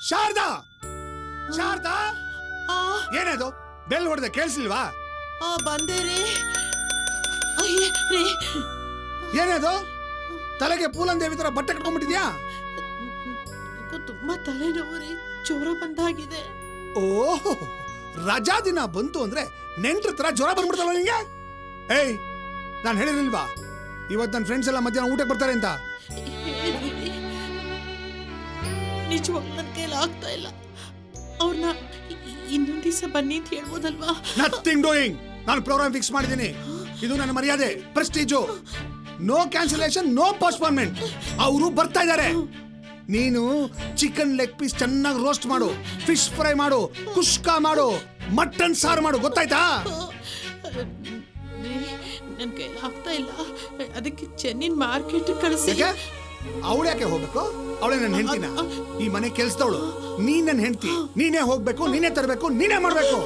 ಶಾರದಾ! ಶಾರದಾ! ಆ ಏನದು? ಬೆಲ್ ಹೊಡೆದ ಕೇಳಿಸ್ಲಿಲ್ವಾ ಆ ಬಂದೆ ರೀ ಅಯ್ಯ ರೀ. ಏನದು? ತಲೆಗೆ ಪೂಲನ್ ದೇವಿ ತರ ಬಟ್ಟೆ ಕಟ್ಕೊಂಡ್ಬಿಟ್ಟಿದ್ಯಾ? ತುಂಬಾ ತಲೆನೋವು ರೀ. ಜ್ವರ ಬಂದಾಗಿದೆ. ಓಹ್ ರಜಾ ದಿನ ಬಂತು ಅಂದ್ರೆ ನೆಂಟ್ರ ತರ ಜ್ವರ ಬಂದ್ಬಿಡ್ತಲ್ಲ ನಿಂಗೆ? ಏಯ್ ನಾನು ಹೇಳಿರ್ಲಿಲ್ವಾ? ಇವತ್ತು ನನ್ನ ಫ್ರೆಂಡ್ಸ್ ಎಲ್ಲ ಮಧ್ಯಾಹ್ನ ಊಟಕ್ಕೆ ಬರ್ತಾರೆ ಅಂತ. ನಿಜವಾಗ್ ನನ್ನ ಕೈಲಿ ಆಗ್ತಾ ಇಲ್ಲ. ಅವ್ರನ್ನ ಇನ್ನೊಂದ್ ದಿವಸ ಬನ್ನಿ ಅಂತ ಹೇಳ್ಬೋದಲ್ವಾ? ನಥಿಂಗ್ ಡೂಯಿಂಗ್ ನಾನು ಪ್ರೋಗ್ರಾಮ್ ಫಿಕ್ಸ್ ಮಾಡಿದ್ದೀನಿ. ಇದು ನನ್ನ ಮರ್ಯಾದೆ prestige no cancellation no postponement ಅವರು ಬರ್ತಾ ಇದ್ದಾರೆ. ನೀನು ಚಿಕನ್ ಲೆಗ್ ಪೀಸ್ ಚೆನ್ನಾಗಿ ರೋಸ್ಟ್ ಮಾಡು ಫಿಶ್ ಫ್ರೈ ಮಾಡು ಕುಷ್ಕ ಮಾಡು ಮಟನ್ ಸಾರು ಮಾಡು ಗೊತ್ತಾಯ್ತಾ? ನನ್ನ ಕೈಯಲ್ಲಿ ಆಗ್ತಾ ಇಲ್ಲ. ಅದಕ್ಕೆ ಚೆನ್ನಿನ ಮಾರ್ಕೆಟ್ ಕಳಿಸಿ. ಅವಳು ಯಾಕೆ ಹೋಗ್ಬೇಕು? ಅವಳೇ ನನ್ನ ಹೆಂಡತಿನ? ಈ ಮನೆ ಕೆಲ್ಸದವಳು. ನೀನ್ ನನ್ನ ಹೆಂಡತಿ. ನೀನೇ ಹೋಗ್ಬೇಕು, ನೀನೇ ತರಬೇಕು, ನೀನೇ ಮಾಡ್ಬೇಕು.